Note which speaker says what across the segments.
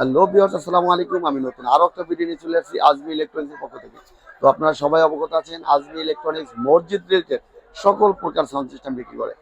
Speaker 1: Hello Bihar আসসালামু আলাইকুম। আমি নতুন আরও একটা ভিডিও নিয়ে চলে আসছি আজমি ইলেকট্রনিক্সের পক্ষ থেকে। তো আপনারা সবাই অবগত আছেন, আজমি ইলেকট্রনিক্স মসজিদ রিলেটেড সকল প্রকার সাউন্ড সিস্টেম বিক্রি করে।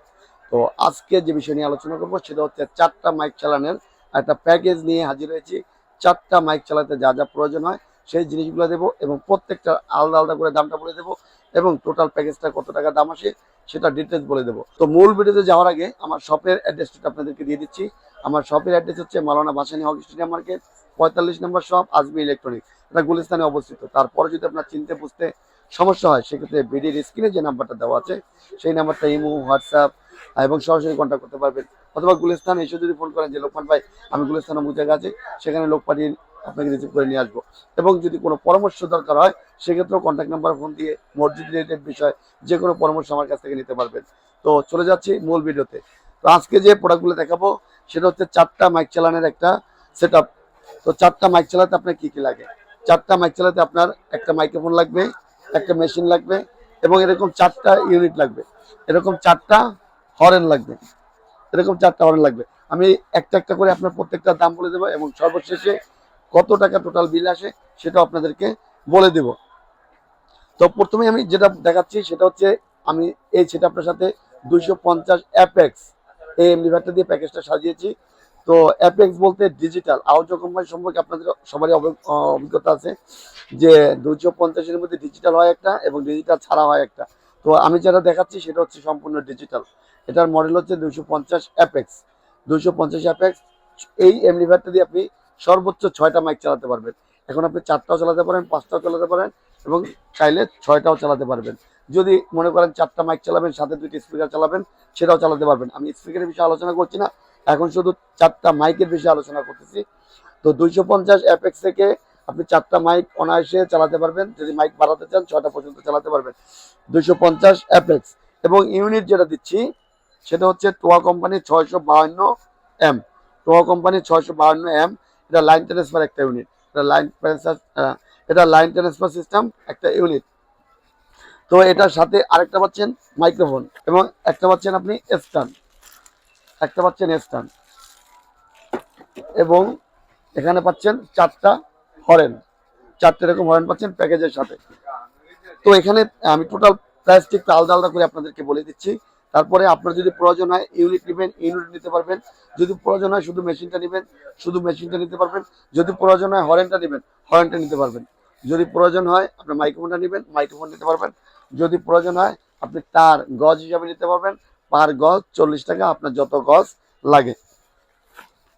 Speaker 1: তো আজকে যে বিষয় নিয়ে আলোচনা করব, সেটা হচ্ছে চারটা মাইক চালানোর একটা প্যাকেজ নিয়ে হাজির হয়েছি। চারটা মাইক চালাতে যা যা প্রয়োজন হয়, সেই জিনিসগুলো দেবো এবং প্রত্যেকটা আলাদা আলাদা করে দামটা বলে দেবো। এবং টোটাল প্যাকেজটা কত টাকা দাম আসে সেটা ডিটেলস বলে দেবো। তো মূল ভিডিওতে যাওয়ার আগে আমার শপের অ্যাড্রেসটা আপনাদেরকে দিয়ে দিচ্ছি। আমার শপের অ্যাড্রেস হচ্ছে Maulana Bhasani hockey stadium market, পঁয়তাল্লিশ নম্বর শপ আজমি ইলেকট্রনিক এটা গুলিস্তানে অবস্থিত। তারপরে যদি আপনার চিনতে বুঝতে সমস্যা হয়, সেক্ষেত্রে ভিডিওর স্ক্রিনে যে নাম্বারটা দেওয়া আছে, সেই নাম্বারটা ইমো, হোয়াটসঅ্যাপ এবং সরাসরি কন্ট্যাক্ট করতে পারবেন। অথবা গুলিস্তান এসে যদি ফোন করেন যে, লোকমান ভাই, আমি গুলিস্তান অমুক জায়গা আছে, সেখানে লোক পাঠিয়ে আপনাকে রিসিভ করে নিয়ে আসব। এবং যদি কোনো পরামর্শ দরকার হয়, সেক্ষেত্রেও কন্ট্যাক্ট নাম্বার ফোন দিয়ে মসজিদ রিলেটেড বিষয় যে কোনো পরামর্শ আমার কাছ থেকে নিতে পারবেন। তো চলে যাচ্ছি মূল ভিডিওতে। তো আজকে যে প্রোডাক্টগুলো দেখাবো, সেটা হচ্ছে চারটা মাইক চালানোর একটা সেট তো চারটা মাইক চালাতে আপনার কি কি লাগে? চারটা মাইক চালাতে আপনার একটা মাইক্রোফোন লাগবে, একটা মেশিন লাগবে, এবং এরকম চারটা ইউনিট লাগবে। এরকম চারটা হরেন লাগবে। এরকম চারটা হরেন লাগবে। আমি একটা একটা করে আপনার প্রত্যেকটা দাম বলে দেবো এবং সর্বশেষে কত টাকা টোটাল বিল আসে সেটা আপনাদেরকে বলে দেব। তো প্রথমে আমি যেটা দেখাচ্ছি সেটা হচ্ছে আমি এই সেটা আপনার সাথে দুইশো পঞ্চাশ অ্যাপেক্স এই এমডিভারটা দিয়ে প্যাকেজটা সাজিয়েছি। তো অ্যাপেক্স বলতে ডিজিটাল আউজো কোম্পানি সম্পর্কে আপনাদের সবারই অভিজ্ঞতা আছে যে দুইশো পঞ্চাশের মধ্যে ডিজিটাল হয় একটা এবং ডিজিটাল ছাড়া হয় একটা। তো আমি যেটা দেখাচ্ছি সেটা হচ্ছে সম্পূর্ণ ডিজিটাল এটার মডেল হচ্ছে দুইশো পঞ্চাশ অ্যাপেক্স দুইশো পঞ্চাশ অ্যাপেক্স এই এমডিভারটা দিয়ে আপনি সর্বোচ্চ ছয়টা মাইক চালাতে পারবেন। এখন আপনি চারটাও চালাতে পারেন, পাঁচটাও চালাতে পারেন এবং চাইলে ছয়টাও চালাতে পারবেন। যদি মনে করেন চারটা মাইক চালাবেন, সাথে দুইটি স্পিকার চালাবেন, সেটাও চালাতে পারবেন। আমি স্পিকারের বিষয়ে আলোচনা করছি না, এখন শুধু চারটা মাইকের বিষয়ে আলোচনা করতেছি। তো দুইশো পঞ্চাশ অ্যাপেক্স থেকে আপনি চারটা মাইক অনায়াসে চালাতে পারবেন। যদি মাইক বাড়াতে চান, ছয়টা পর্যন্ত চালাতে পারবেন। দুইশো পঞ্চাশ অ্যাপেক্স এবং ইউনিট যেটা দিচ্ছি, সেটা হচ্ছে টোয়া কোম্পানি ছয়শো বাহান্ন এম টোয়া কোম্পানির ছয়শো বাহান্ন এম এটা লাইন ট্রান্সফার একটা ইউনিট এটা লাইন এটা লাইন ট্রান্সফার সিস্টেম একটা ইউনিট তো এটার সাথে আরেকটা পাচ্ছেন মাইক্রোফোন এবং একটা পাচ্ছেন আপনি স্ট্যান্ড একটা পাচ্ছেন স্ট্যান্ড এবং এখানে পাচ্ছেন চারটা হরেন চারটে এরকম হরেন পাচ্ছেন প্যাকেজের সাথে। তো এখানে আমি টোটাল প্রাইসটি একটু আলাদা আলাদা করে আপনাদেরকে বলে দিচ্ছি। তারপরে আপনার যদি প্রয়োজন হয় ইউনিট নেবেন ইউনিট নিতে পারবেন। যদি প্রয়োজন হয় শুধু মেশিনটা নেবেন, শুধু মেশিনটা নিতে পারবেন। যদি প্রয়োজন হয় হরেনটা নেবেন হরেনটা নিতে পারবেন। যদি প্রয়োজন হয় আপনি মাইক্রোফোনটা নেবেন মাইক্রোফোন নিতে পারবেন। যদি প্রয়োজন হয় আপনি তার গজ হিসাবে নিতে পারবেন। পার গজ চল্লিশ টাকা, আপনার যত গজ লাগে।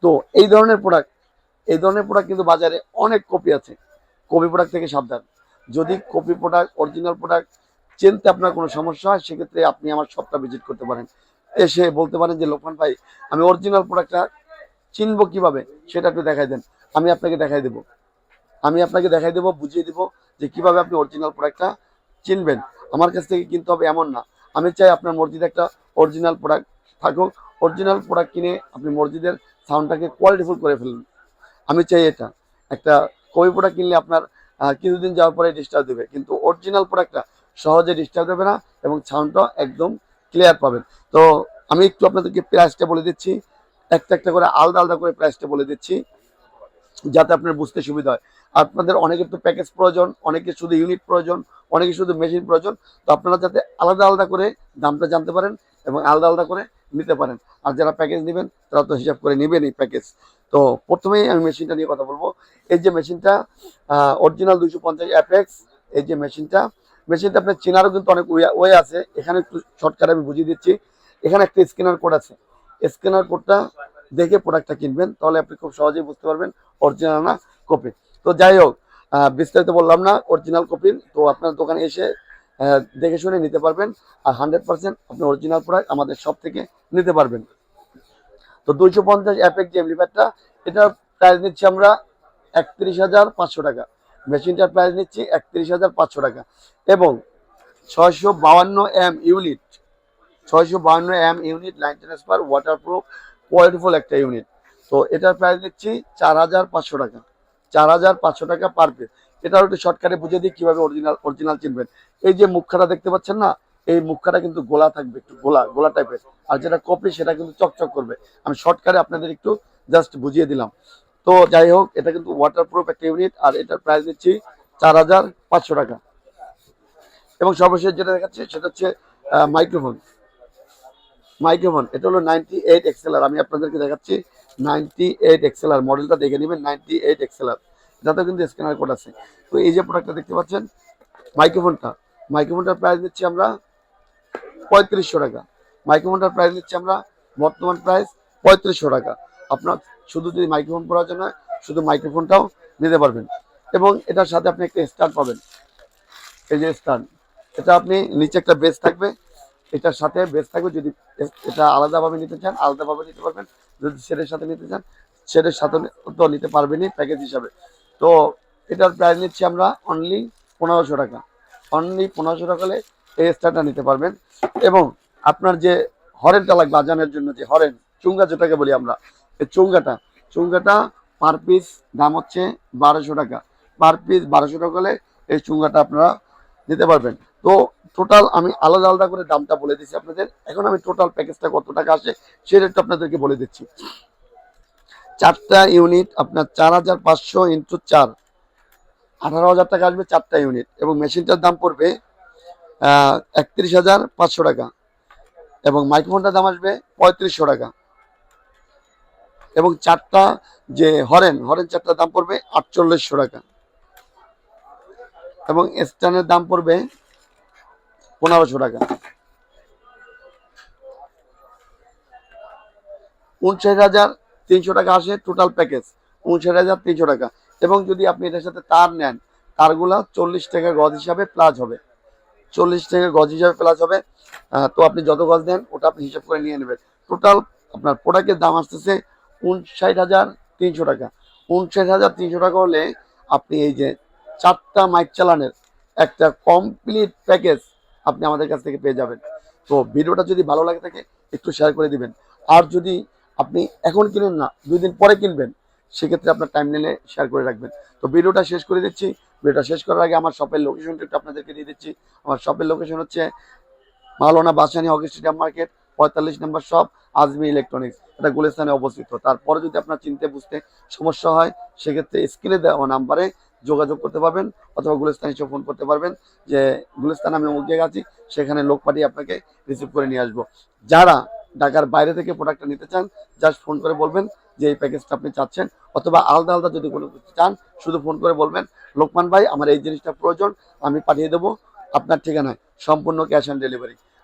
Speaker 1: তো এই ধরনের প্রোডাক্ট এই ধরনের প্রোডাক্ট কিন্তু বাজারে অনেক কপি আছে। কপি প্রোডাক্ট থেকে সাবধান। যদি কপি প্রোডাক্ট অরিজিনাল প্রোডাক্ট চিনতে আপনার কোনো সমস্যা হয়, সেক্ষেত্রে আপনি আমার শপটা ভিজিট করতে পারেন। এসে বলতে পারেন যে, লোকমান ভাই, আমি অরিজিনাল প্রোডাক্টটা চিনবো কীভাবে? সেটা একটু দেখাই দেন। আমি আপনাকে দেখাই দেবো। আমি আপনাকে দেখাই দেবো, বুঝিয়ে দেবো যে, কীভাবে আপনি অরিজিনাল প্রোডাক্টটা চিনবেন। আমার কাছ থেকে কিনতে হবে এমন না। আমি চাই আপনার মসজিদে একটা অরিজিনাল প্রোডাক্ট থাকুক। অরিজিনাল প্রোডাক্ট কিনে আপনি মসজিদের সাউন্ডটাকে কোয়ালিটিফুল করে ফেলুন। আমি চাই এটা। একটা কপি প্রোডাক্ট কিনলে আপনার কিছুদিন যাওয়ার পরে ডিস্টার্ব দেবে। কিন্তু অরিজিনাল প্রোডাক্টটা সহজে ডিস্টার্ব হবে না এবং সাউন্ডটা একদম ক্লিয়ার পাবেন তো আমি একটু আপনাদেরকে প্রাইসটা বলে দিচ্ছি। একটা একটা করে আলাদা আলাদা করে প্রাইসটা বলে দিচ্ছি, যাতে আপনার বুঝতে সুবিধা হয়। আপনাদের অনেকের তো প্যাকেজ প্রয়োজন, অনেকের শুধু ইউনিট প্রয়োজন, অনেকের শুধু মেশিন প্রয়োজন। তো আপনারা যাতে আলাদা আলাদা করে দামটা জানতে পারেন এবং আলাদা আলাদা করে নিতে পারেন। আর যারা প্যাকেজ নেবেন, তারা তো হিসাব করে নেবেন এই প্যাকেজ তো প্রথমেই আমি মেশিনটা নিয়ে কথা বলব। এই যে মেশিনটা অরিজিনাল দুইশো পঞ্চাশ অ্যাপেক্স এই যে মেশিনটা মেশিনটা আপনার চেনারও কিন্তু অনেক ওয়ে আছে। এখানে একটু শর্টকাট আমি বুঝিয়ে দিচ্ছি। এখানে একটা স্ক্যানার কোড আছে। স্ক্যানার কোডটা দেখে প্রোডাক্টটা কিনবেন, তাহলে আপনি খুব সহজেই বুঝতে পারবেন অরিজিনাল না কপি তো যাই হোক বিস্তারিত বললাম না অরিজিনাল কপির তো আপনার দোকানে এসে দেখে শুনে নিতে পারবেন। আর হান্ড্রেড পার্সেন্ট আপনি অরিজিনাল প্রোডাক্ট আমাদের সব থেকে নিতে পারবেন। তো দুইশো পঞ্চাশ অ্যাপেক যে এমলিপ্যাডটা এটার প্রাইস নিচ্ছি আমরা একত্রিশ হাজার পাঁচশো টাকা। মেশিনটার প্রাইস নিচ্ছি একত্রিশ হাজার পাঁচশো টাকা। এবং ছয়শো বাউান্ন এম ইউনিট, ছয়শো বাউান্ন M unit line transfer waterproof qualityful একটা ইউনিট তো এটার প্রাইস নিচ্ছি চার হাজার পাঁচশো টাকা। চার হাজার পাঁচশো টাকা পার পিস এটাও একটু শর্টকাটে বুঝিয়ে দিই কীভাবে অরিজিনাল অরিজিনাল চিনবেন। এই যে মুখখাটা দেখতে পাচ্ছেন না, এই মুখখাটা কিন্তু গোলা থাকবে, একটু গোলা গোলা টাইপের আর যেটা কপি সেটা কিন্তু চকচক করবে। আমি শর্টকাটে আপনাদের একটু জাস্ট বুঝিয়ে দিলাম। তো যাই হোক, এটা কিন্তু ওয়াটার প্রুফ একটা ইউনিট আর এটার প্রাইস দিচ্ছি চার হাজার পাঁচশো টাকা। এবং সর্বশেষ যেটা দেখাচ্ছে, সেটা হচ্ছে মাইক্রোফোন মাইক্রোফোন এটা হলো নাইনটি এইট এক্সেলার আমি আপনাদেরকে দেখাচ্ছি নাইনটি এইট এক্সেলার মডেলটা দেখে নেবেন নাইনটি এইট এক্সেলার এটাতেও কিন্তু স্ক্যানার কোড আছে। তো এই যে প্রোডাক্টটা দেখতে পাচ্ছেন মাইক্রোফোনটা মাইক্রোফোনটার প্রাইস দিচ্ছি আমরা পঁয়ত্রিশশো টাকা। মাইক্রোফোনটার প্রাইস দিচ্ছি আমরা বর্তমান প্রাইস পঁয়ত্রিশশো টাকা। আপনার শুধু যদি মাইক্রোফোন প্রয়োজন হয়, শুধু মাইক্রোফোনটাও নিতে পারবেন। এবং এটার সাথে আপনি একটা স্ট্যান্ড পাবেন। এই যে স্ট্যান্ড এটা আপনি নিচে একটা বেস থাকবে। এটার সাথে বেস থাকবে যদি এটা আলাদাভাবে নিতে চান, আলাদাভাবে নিতে পারবেন। যদি সেটের সাথে নিতে চান সেটের সাথে তো নিতে পারবেনই প্যাকেজ হিসাবে। তো এটার প্রাইস নিচ্ছি আমরা অনলি পনেরোশো টাকা। অনলি পনেরোশো টাকা হলে এই স্টারটা নিতে পারবেন। এবং আপনার যে হরেনটা লাগবে, আজানের জন্য যে হরেন, চুঙ্গা যেটাকে বলি আমরা চুঙ্গাটা চুঙ্গাটা পার পিস দাম হচ্ছে বারোশো টাকা। পার পিস বারোশো টাকা হলে এই চুঙ্গাটা আপনারা নিতে পারবেন। তো টোটাল আমি আলাদা আলাদা করে দামটা বলে দিচ্ছি আপনাদের। এখন আমি টোটাল প্যাকেজটা কত টাকা আসে রেটটা আপনাদেরকে বলে দিচ্ছি। চারটা ইউনিট আপনার চার হাজার পাঁচশো ইন্টু চার। আঠারো হাজার টাকা আসবে চারটা ইউনিট এবং মেশিনটার দাম পড়বে একত্রিশ হাজার পাঁচশো টাকা এবং মাইক্রোফোনটার দাম আসবে পঁয়ত্রিশশো টাকা। এবং চারটা যে হরেন হরেন চারটার দাম পড়বে আটচল্লিশশো টাকা। এবং স্ট্যান্ডের দাম পড়বে পনেরোশো টাকা। উনষাট হাজার তিনশো টাকা আসে টোটাল প্যাকেজ উনষাট হাজার তিনশো টাকা। এবং যদি আপনি এটার সাথে তার নেন, তারগুলা চল্লিশ টাকা গজ হিসাবে প্লাস হবে। চল্লিশ টাকা গজ হিসাবে প্লাস হবে। তো আপনি যত গজ দেন ওটা আপনি হিসাব করে নিয়ে নেবেন। টোটাল আপনার প্রোডাক্টের দাম আসতেছে উনষাট হাজার তিনশো টাকা। উনষাট হাজার তিনশো টাকা হলে আপনি এই যে চারটা মাইক চালানের একটা কমপ্লিট প্যাকেজ আপনি আমাদের কাছ থেকে পেয়ে যাবেন। তো ভিডিওটা যদি ভালো লাগে থাকে, একটু শেয়ার করে দিবেন। আর যদি আপনি এখন কিনেন না, দুই দিন পরে কিনবেন, সেক্ষেত্রে আপনার টাইম নিলে শেয়ার করে রাখবেন। তো ভিডিওটা শেষ করে দিচ্ছি। ভিডিওটা শেষ করার আগে আমার শপের লোকেশনটা একটু আপনাদেরকে দিয়ে দিচ্ছি। আমার শপের লোকেশন হচ্ছে Maulana Bhasani hockey stadium market পঁয়তাল্লিশ নম্বর শপ আজমি ইলেকট্রনিক্স এটা গুলিস্তানে অবস্থিত। তারপরে যদি আপনার চিনতে বুঝতে সমস্যা হয়, সেক্ষেত্রে স্ক্রিনে দেওয়া নাম্বারে যোগাযোগ করতে পারবেন অথবা গুলিস্তান এসে ফোন করতে পারবেন যে, গুলিস্তান, আমি অমুক জায়গায় আছি, সেখানে লোক পাঠিয়ে আপনাকে রিসিভ করে নিয়ে আসব। যারা ঢাকার বাইরে থেকে প্রোডাক্টটা নিতে চান জাস্ট ফোন করে বলবেন যে, এই প্যাকেজটা আপনি চাচ্ছেন। অথবা আলাদা আলাদা যদি কোনো কিছু চান, শুধু ফোন করে বলবেন, লোকমান ভাই, আমার এই জিনিসটা প্রয়োজন, আমি পাঠিয়ে দেবো আপনার ঠিকানায়, সম্পূর্ণ ক্যাশ অন ডেলিভারি